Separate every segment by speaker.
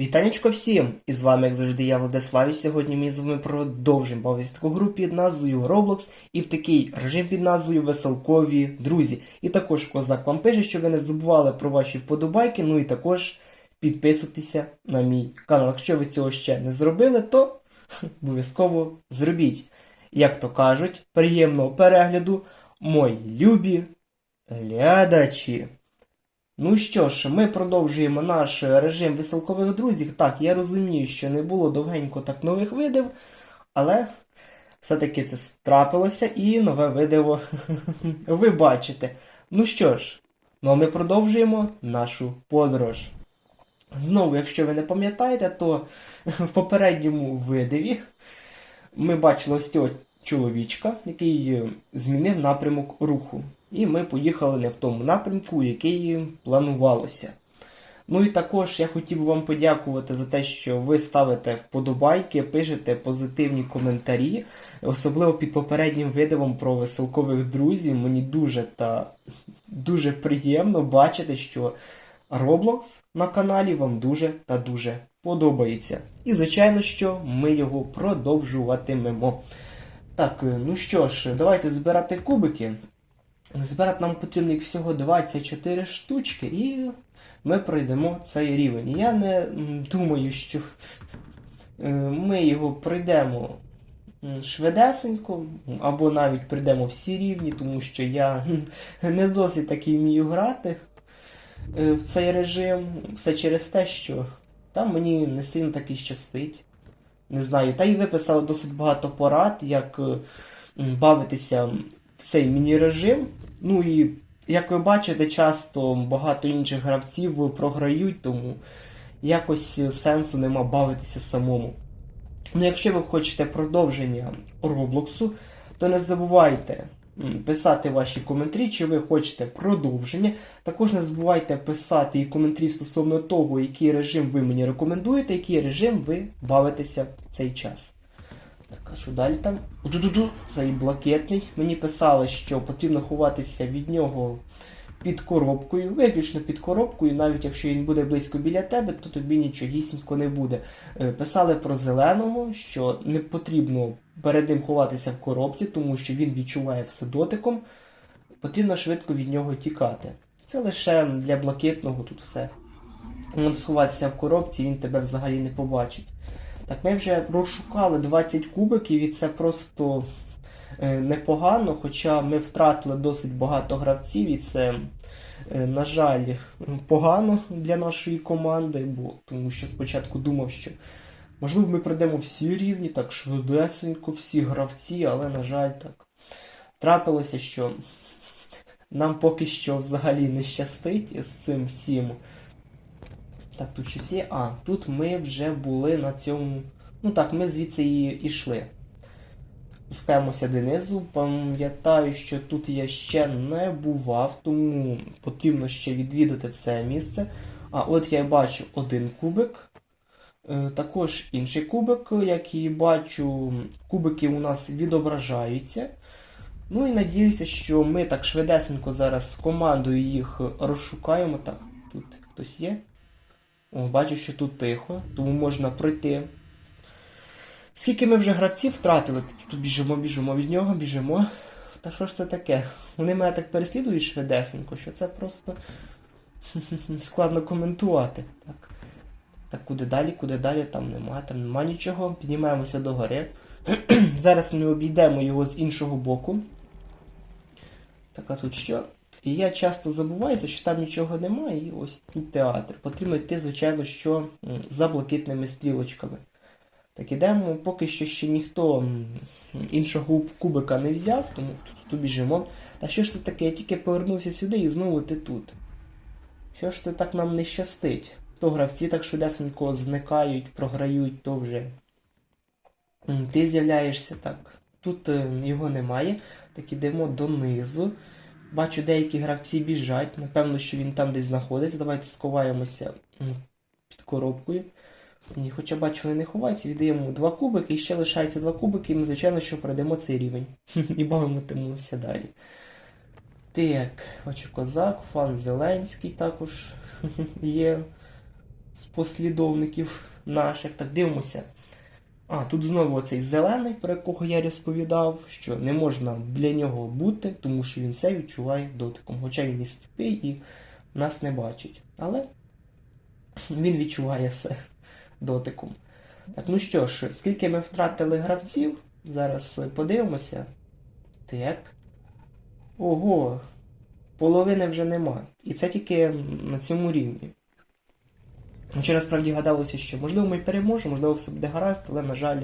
Speaker 1: Вітанечко всім! І з вами, як завжди, я Владислав, і сьогодні ми з вами продовжимо таку гру під назвою Roblox і в такий режим під назвою Веселкові друзі. І також козак вам пише, що ви не забували про ваші вподобайки, ну і також підписуйтеся на мій канал. Якщо ви цього ще не зробили, то обов'язково зробіть. Як то кажуть, приємного перегляду, мої любі глядачі. Ну що ж, ми продовжуємо наш режим веселкових друзів. Так, я розумію, що не було довгенько так нових видів, але все-таки це трапилося і нове видиво ви бачите. Ну що ж, ну а ми продовжуємо нашу подорож. Знову, якщо ви не пам'ятаєте, то в попередньому видиві ми бачили ось цього чоловічка, який е, змінив напрямок руху. І ми поїхали не в тому напрямку, який планувалося. Ну і також я хотів би вам подякувати за те, що ви ставите вподобайки, пишете позитивні коментарі, особливо під попереднім видивом про веселкових друзів. Мені дуже та дуже приємно бачити, що Roblox на каналі вам дуже та дуже подобається. І, звичайно, що ми його продовжуватимемо. Так, ну що ж, давайте збирати кубики. Збирати нам потрібно їх всього 24 штучки, і ми пройдемо цей рівень. Я не думаю, що е, ми його пройдемо швидесенько, або навіть пройдемо всі рівні, тому що я не досить таки вмію грати е, в цей режим. Все через те, що там мені не сильно таки щастить. Не знаю, та й виписали досить багато порад, як е, бавитися цей міні-режим. Ну і як ви бачите, часто багато інших гравців програють, тому якось сенсу нема бавитися самому. Ну, якщо ви хочете продовження Роблоксу, то не забувайте писати ваші коментарі, чи ви хочете продовження. Також не забувайте писати і коментарі стосовно того, який режим ви мені рекомендуєте, який режим ви бавитеся в цей час. Так, а що далі там? Ду-ду-ду, цей блакитний. Мені писали, що потрібно ховатися від нього під коробкою, виключно під коробкою, навіть якщо він буде близько біля тебе, то тобі нічогісінько не буде. Е, Писали про зеленого, що не потрібно перед ним ховатися в коробці, тому що він відчуває все дотиком. Потрібно швидко від нього тікати. Це лише для блакитного тут все. Сховатися в коробці, він тебе взагалі не побачить. Так, ми вже розшукали 20 кубиків, і це просто е, непогано, хоча ми втратили досить багато гравців, і це, е, на жаль, погано для нашої команди, бо тому що спочатку думав, що можливо ми пройдемо всі рівні, так швидесенько, всі гравці, але, на жаль, так трапилося, що нам поки що взагалі не щастить з цим всім. Так, тут щось. А, тут ми вже були на цьому. Ну так, ми звідси і йшли. Спускаємося донизу. Пам'ятаю, що тут я ще не бував, тому потрібно ще відвідати це місце. А от я бачу один кубик. Е, Також інший кубик, як і бачу, кубики у нас відображаються. Ну і надіюся, що ми так швидесенько зараз з командою їх розшукаємо. Так, тут хтось є. О, бачу, що тут тихо, тому можна пройти. Скільки ми вже гравців втратили, тут біжимо, біжимо від нього, біжимо. Та що ж це таке? Вони мене так переслідують швидесенько, що це просто складно коментувати. Так. Так, куди далі, куди далі, там нема, там нема нічого. Піднімаємося до гори. Зараз ми обійдемо його з іншого боку. Так, а тут що? І я часто забуваюся, що там нічого немає, і ось тут театр. Потрібно йти, звичайно, що за блакитними стрілочками. Так ідемо, поки що ще ніхто іншого кубика не взяв, тому тут, тут біжимо. Та що ж це таке? Я тільки повернувся сюди і знову ти тут. Що ж це так нам не щастить? То гравці так швидесенько зникають, програють, то вже ти з'являєшся так. Тут е, його немає. Так ідемо донизу. Бачу, деякі гравці біжать. Напевно, що він там десь знаходиться. Давайте сховаємося під коробкою. Ні, хоча бачу, вони не ховаються, віддаємо два кубики, і ще лишається два кубики, і ми, звичайно, що пройдемо цей рівень. І бавимося далі. Так, бачу козак, фан Зеленський також є. з послідовників наших. Так, дивимося. А, тут знову цей зелений, про якого я розповідав, що не можна біля нього бути, тому що він все відчуває дотиком. Хоча він і сліпий і нас не бачить. Але він відчуває все дотиком. Так, ну що ж, скільки ми втратили гравців? Зараз подивимося. Так. Ого, половини вже нема. І це тільки на цьому рівні. Хоча насправді гадалося, що можливо ми переможемо, можливо, все буде гаразд, але, на жаль,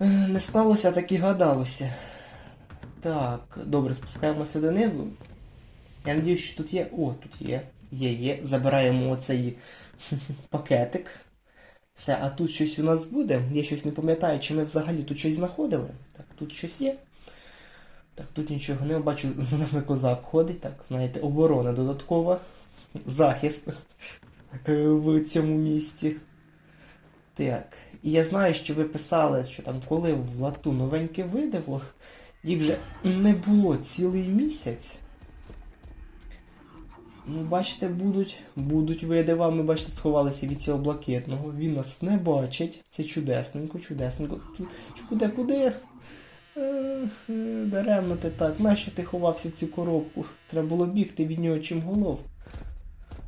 Speaker 1: е, не склалося, так і гадалося. Так, добре, спускаємося донизу. Я надію, що тут є. О, тут є. Є, є. Забираємо оцей пакетик. Все, а тут щось у нас буде. Я щось не пам'ятаю, чи ми взагалі тут щось знаходили. Так, тут щось є. Так, тут нічого не бачу, за нами козак ходить. Так, знаєте, оборона додаткова. Захист е, в цьому місті. Так. І я знаю, що ви писали, що там коли в лату новеньке видиво, їх вже не було цілий місяць. Ну, бачите, будуть, будуть видива. Ми, бачите, сховалися від цього блакитного. Він нас не бачить. Це чудесненько, чудесненько. Тут- Куди, куди? Е, е, Даремно ти так. Нащо ти ховався в цю коробку? Треба було бігти від нього чим голов.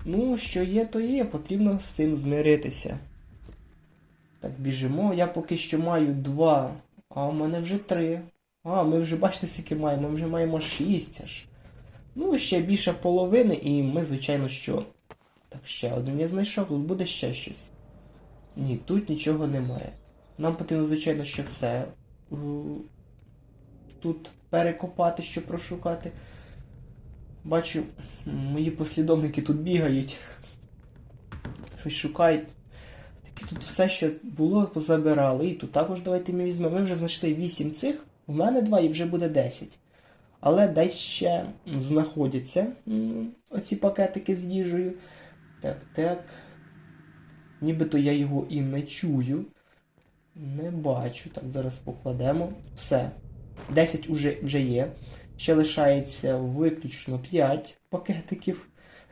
Speaker 1: Ну, що є, то є, потрібно з цим змиритися. Так, біжимо. Я поки що маю два, а у мене вже три. А, ми вже бачите, скільки маємо, ми вже маємо шість аж. Ну, ще більше половини, і ми, звичайно, що. Так, ще один я знайшов, тут буде ще щось. Ні, тут нічого немає. Нам потрібно, звичайно, ще все е, тут перекопати, щоб прошукати. Бачу, мої послідовники тут бігають. Щось шукають. Такі тут все, що було, позабирали. І тут також давайте ми візьмемо. Ми вже знайшли 8 цих, в мене 2 і вже буде 10. Але десь ще знаходяться оці пакетики з їжею. Так, так. Нібито я його і не чую. Не бачу. Так, зараз покладемо. Все. 10 уже, вже є. Ще лишається виключно 5 пакетиків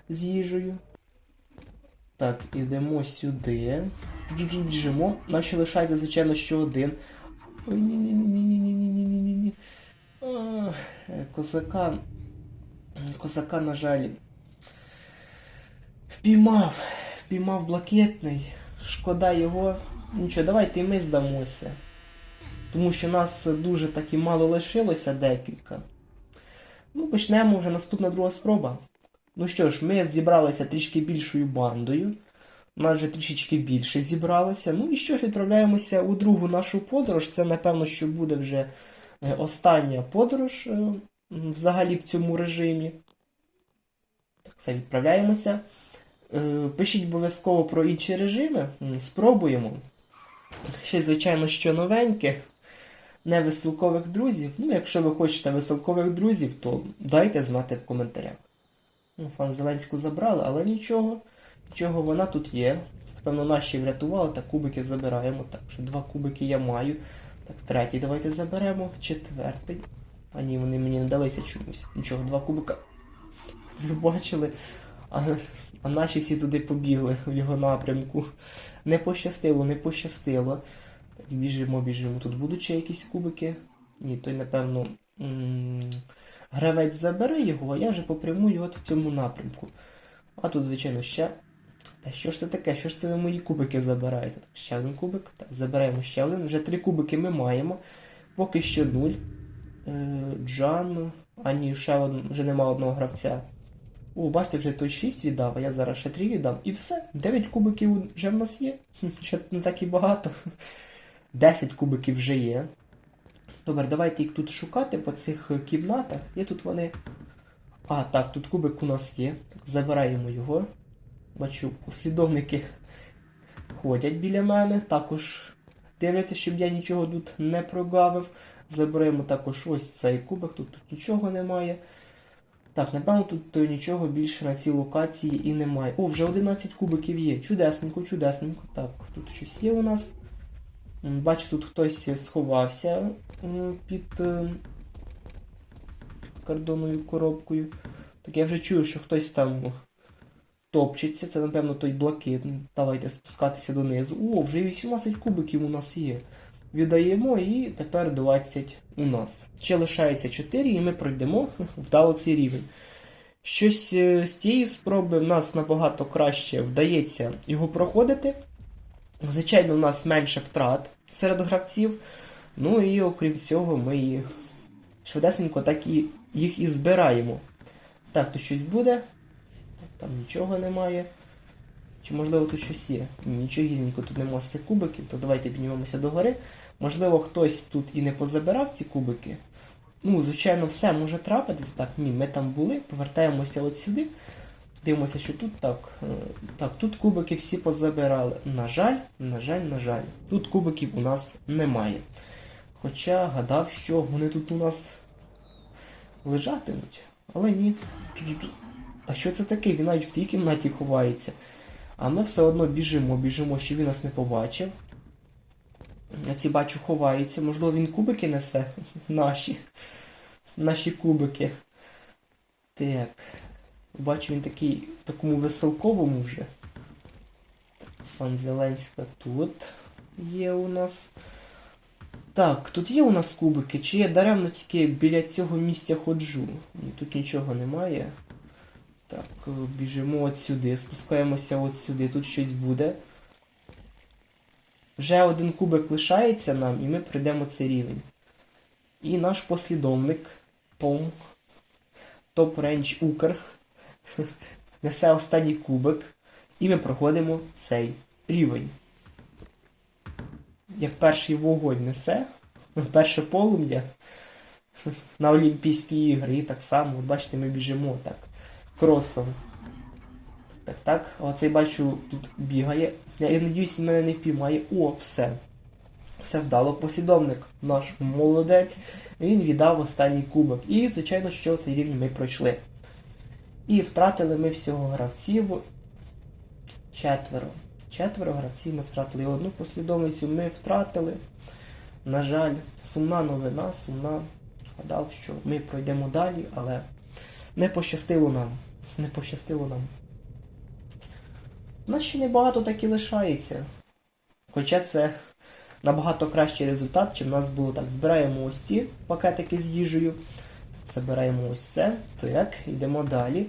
Speaker 1: з їжею. Так, ідемо сюди. Біжимо. Нам ще лишається, звичайно, ще один. Ой, ні-ні-ні-ні-ні-ні-ні-ні-ні. Козака. Козака, на жаль. Впіймав. Впіймав блакитний. Шкода його. Нічого, давайте і ми здамося. Тому що нас дуже таки мало лишилося декілька. Ну, почнемо вже наступна друга спроба. Ну що ж, ми зібралися трішки більшою бандою. У нас вже трішечки більше зібралося. Ну і що ж, відправляємося у другу нашу подорож. Це, напевно, що буде вже е, остання подорож е, взагалі в цьому режимі. Так, все, відправляємося. Е, Пишіть обов'язково про інші режими. Спробуємо. Ще, звичайно, що новеньке. Не друзів. Ну, якщо ви хочете веселкових друзів, то дайте знати в коментарях. Ну, фан Зеленську забрали, але нічого. Нічого, вона тут є. Певно, наші врятували, так кубики забираємо. Так, ще два кубики я маю. Так, третій давайте заберемо. Четвертий. А ні, вони мені не далися чомусь. Нічого, два кубика. Ви бачили? А, а наші всі туди побігли в його напрямку. Не пощастило, не пощастило. Біжимо, біжимо. Тут будуть ще якісь кубики. Ні, той, напевно, гравець забере його, а я вже попрямую от в цьому напрямку. А тут, звичайно, ще. Та що ж це таке? Що ж це ви мої кубики забираєте? Так, ще один кубик. Так, забираємо ще один. Вже три кубики ми маємо. Поки що нуль. Е, Джан. А ні, ще один, вже нема одного гравця. О, бачите, вже той 6 віддав, а я зараз ще 3 віддам. І все. 9 кубиків вже в нас є. Ще не так і багато. 10 кубиків вже є. Добре, давайте їх тут шукати по цих кімнатах. Є тут вони. А, так, тут кубик у нас є. Забираємо його. Бачу, послідовники ходять біля мене. Також дивляться, щоб я нічого тут не прогавив. Заберемо також ось цей кубик, тут, тут нічого немає. Так, напевно, тут нічого більше на цій локації і немає. О, вже 11 кубиків є. Чудесненько, чудесненько. Так, тут щось є у нас. Бачу, тут хтось сховався під, е, під кордонною коробкою. Так я вже чую, що хтось там топчеться, це, напевно, той блакитний. Давайте спускатися донизу. О, вже 18 кубиків у нас є. Віддаємо і тепер 20 у нас. Ще лишається 4 і ми пройдемо вдало цей рівень. Щось е, з цієї спроби в нас набагато краще вдається його проходити. Звичайно, у нас менше втрат серед гравців. Ну і окрім цього, ми швидесенько так і їх і збираємо. Так, тут щось буде. Там нічого немає. Чи можливо тут щось є? Ні, нічогісінько тут немає з цих кубиків, то давайте піднімемося до гори. Можливо, хтось тут і не позабирав ці кубики. Ну, звичайно, все може трапитись. Так, ні, ми там були, повертаємося от сюди. Дивимося, що тут так. е, Так, тут кубики всі позабирали. На жаль, на жаль, на жаль. Тут кубиків у нас немає. Хоча гадав, що вони тут у нас лежатимуть. Але ні. А що це таке? Він навіть в тій кімнаті ховається. А ми все одно біжимо, біжимо, щоб він нас не побачив. Я ці бачу ховається. Можливо, він кубики несе. Наші. Наші кубики. Так. Бачу, він такий в такому веселковому вже. Пан Зеленська тут є у нас. Так, тут є у нас кубики, чи я даремно тільки біля цього місця ходжу? Ні, тут нічого немає. Так, е, біжимо от сюди, спускаємося от сюди, тут щось буде. Вже один кубик лишається нам, і ми пройдемо цей рівень. І наш послідовник Том, Топ Рейндж Укр, несе останній кубик, і ми проходимо цей рівень. Як перший вогонь несе, перше полум'я на Олімпійські ігри, і так само, бачите, ми біжимо так, кросом. Так, так, оцей бачу, тут бігає. Я, я надіюсь, мене не впіймає. О, все. Все вдало. Послідовник наш молодець. Він віддав останній кубок. І, звичайно, що цей рівень ми пройшли. І втратили ми всього гравців четверо. Четверо гравців ми втратили. Одну послідовницю ми втратили. На жаль, сумна новина, сумна. Гадав, що ми пройдемо далі, але не пощастило нам. Не пощастило нам. У нас ще небагато так і лишається. Хоча це набагато кращий результат, чим в нас було так. Збираємо ось ці пакетики з їжею. Забираємо ось це. Так, йдемо далі.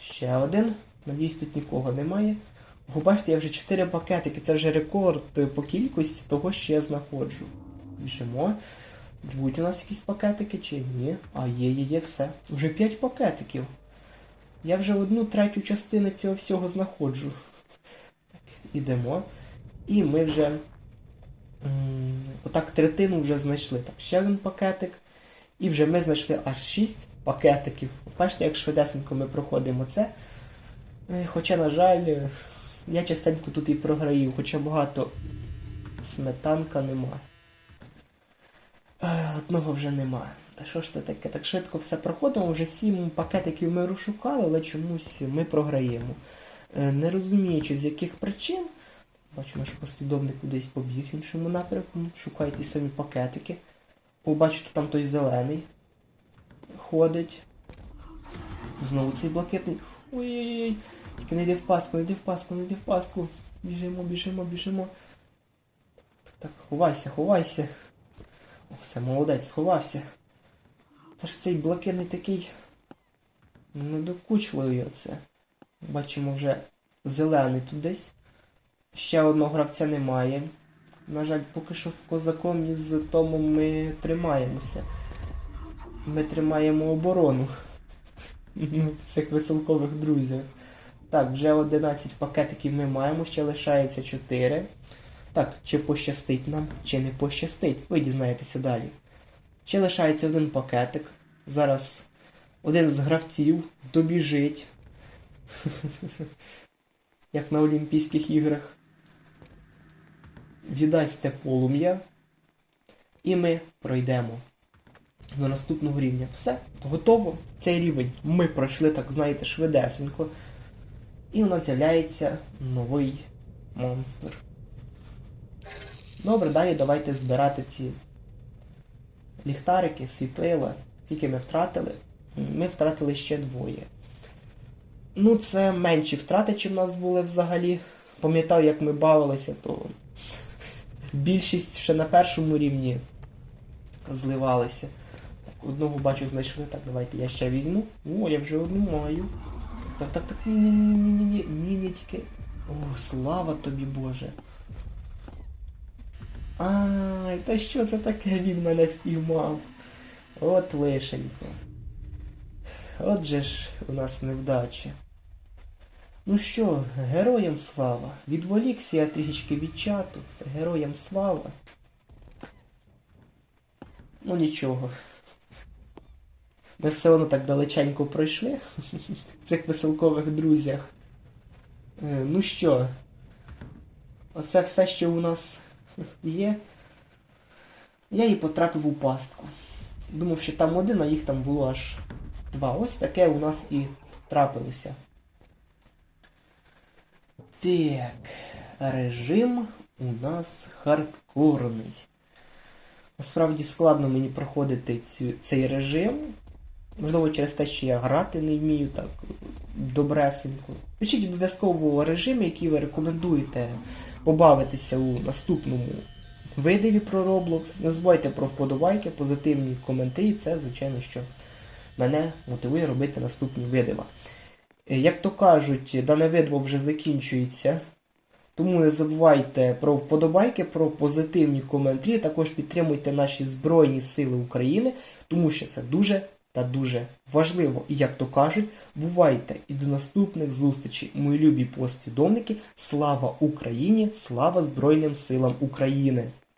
Speaker 1: Ще один. Надіюсь, тут нікого немає. О, бачите, я вже 4 пакетики, це вже рекорд по кількості того, що я знаходжу. Біжимо. Будуть у нас якісь пакетики чи ні? А є, є, є, все. Вже 5 пакетиків. Я вже одну третю частину цього всього знаходжу. Так, ідемо. І ми вже отак третину вже знайшли. Так, ще один пакетик. І вже ми знайшли аж 6 пакетиків. Бачите, як швидесенько ми проходимо це. Е, Хоча, на жаль, е, я частенько тут і програю, хоча багато сметанка нема. Е, Одного вже нема. Та що ж це таке? Так швидко все проходимо, вже сім пакетиків ми розшукали, але чомусь ми програємо. Не розуміючи, з яких причин. Бачу, наш послідовник кудись побіг іншому напрямку. Шукає ті самі пакетики. Побачу, тут там той зелений ходить. Знову цей блакитний. Ой-ой-ой. Тільки не йди в паску, не йди в паску, не йди в паску. Біжимо, біжимо, біжимо. Так, ховайся, ховайся. О, все, молодець, сховався. Це ж цей блакитний такий недокучливий оце. Бачимо вже зелений тут десь. Ще одного гравця немає. На жаль, поки що з козаком і з Томом ми тримаємося. Ми тримаємо оборону Ну, цих веселкових друзів. Так, вже 11 пакетиків ми маємо, ще лишається 4. Так, чи пощастить нам, чи не пощастить, ви дізнаєтеся далі. Ще лишається один пакетик. Зараз один з гравців добіжить. Як на Олімпійських іграх. Віддасться полум'я. І ми пройдемо до наступного рівня. Все, готово. Цей рівень ми пройшли, так знаєте, швидесенько. І у нас з'являється новий монстр. Добре, далі давайте збирати ці ліхтарики, світлила. Скільки ми втратили? Ми втратили ще двоє. Ну, це менші втрати, чим в нас були взагалі. Пам'ятаю, як ми бавилися, то більшість ще на першому рівні зливалися. Одного бачу знайшли. Так, давайте я ще візьму. О, я вже одну маю. Так, так, так, ні, ні, ні, ні, ні, ні, ні, тільки. О, слава тобі, Боже. Ай, та що це таке він мене впіймав? От лишенько. Отже ж у нас невдача. Ну що, героям слава. Відволікся я трішечки від чату. Все, героям слава. Ну нічого. Ми все одно так далеченько пройшли в цих веселкових друзях. Е, Ну що, оце все, що у нас є. Я її потрапив у пастку. Думав, що там один, а їх там було аж два. Ось таке у нас і трапилося. Так, режим у нас хардкорний. Насправді складно мені проходити цю, цей режим. Можливо, через те, що я грати не вмію так добресенько. Пишіть обов'язково режим, який ви рекомендуєте побавитися у наступному видиві про Roblox. Не забувайте про вподобайки, позитивні коментарі. Це, звичайно, що мене мотивує робити наступні видива. Е, Як то кажуть, дане видео вже закінчується. Тому не забувайте про вподобайки, про позитивні коментарі. Також підтримуйте наші Збройні Сили України, тому що це дуже та дуже важливо. І як то кажуть, бувайте і до наступних зустрічей, мої любі послідовники. Слава Україні! Слава Збройним силам України!